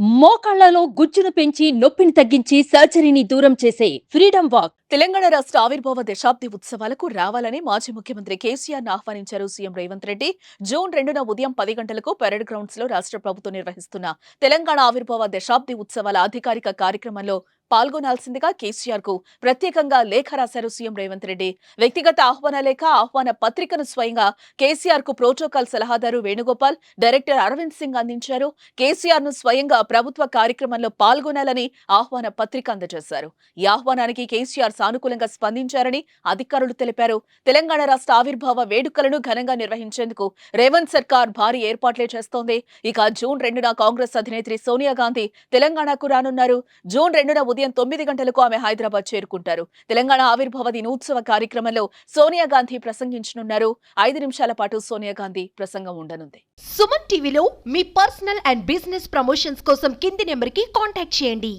మోకాళ్ళలో గుజ్జును పెంచి నొప్పిని తగ్గించి సర్జరీని దూరం చేసే ఫ్రీడమ్ వాక్. తెలంగాణ రాష్ట్ర ఆవిర్భావ దశాబ్ది ఉత్సవాలకు రావాలని మాజీ ముఖ్యమంత్రి కేసీఆర్ ఆహ్వానించారు సీఎం రేవంత్ రెడ్డి. జూన్ రెండున ఉదయం పది గంటలకు పెరడ్ గ్రౌండ్స్లో రాష్ట్ర ప్రభుత్వం నిర్వహిస్తున్న తెలంగాణ ఆవిర్భావ దశాబ్ది ఉత్సవాల అధికారిక కార్యక్రమంలో పాల్గొనాల్సిందిగా కేసీఆర్కు ప్రత్యేకంగా లేఖ రాశారు సీఎం రేవంత్ రెడ్డి. వ్యక్తిగత ఆహ్వాన లేఖ ఆహ్వాన పత్రికను స్వయంగా కేసీఆర్కు ప్రోటోకాల్ సలహాదారు వేణుగోపాల్ డైరెక్టర్ అరవింద్ సింగ్ అందించారు. కేసీఆర్ను స్వయంగా ప్రభుత్వ కార్యక్రమంలో పాల్గొనాలని ఆహ్వాన పత్రిక అందజేశారు. ఈ ఆహ్వానానికి కేసీఆర్ సానుకూలంగా స్పందించారని అధికారులు తెలిపారు. తెలంగాణ రాష్ట్ర ఆవిర్భావ వేడుకలను ఘనంగా నిర్వహించేందుకు రేవంత్ సర్కార్ భారీ ఏర్పాట్లే చేస్తోంది. ఇక జూన్ రెండున కాంగ్రెస్ అధినేత్రి సోనియా గాంధీ తెలంగాణకు రానున్నారు. జూన్ రెండున ఉదయం తొమ్మిది గంటలకు ఆమె హైదరాబాద్ చేరుకుంటారు. తెలంగాణ ఆవిర్భావ దినోత్సవ కార్యక్రమంలో సోనియా గాంధీ ప్రసంగించనున్నారు. ఐదు నిమిషాల పాటు సోనియా గాంధీ ప్రసంగం ఉండనుంది. సుమన్ టీవీలో మీ పర్సనల్ అండ్ బిజినెస్ ప్రమోషన్స్ కోసం కింది నెంబర్కి కాంటాక్ట్ చేయండి.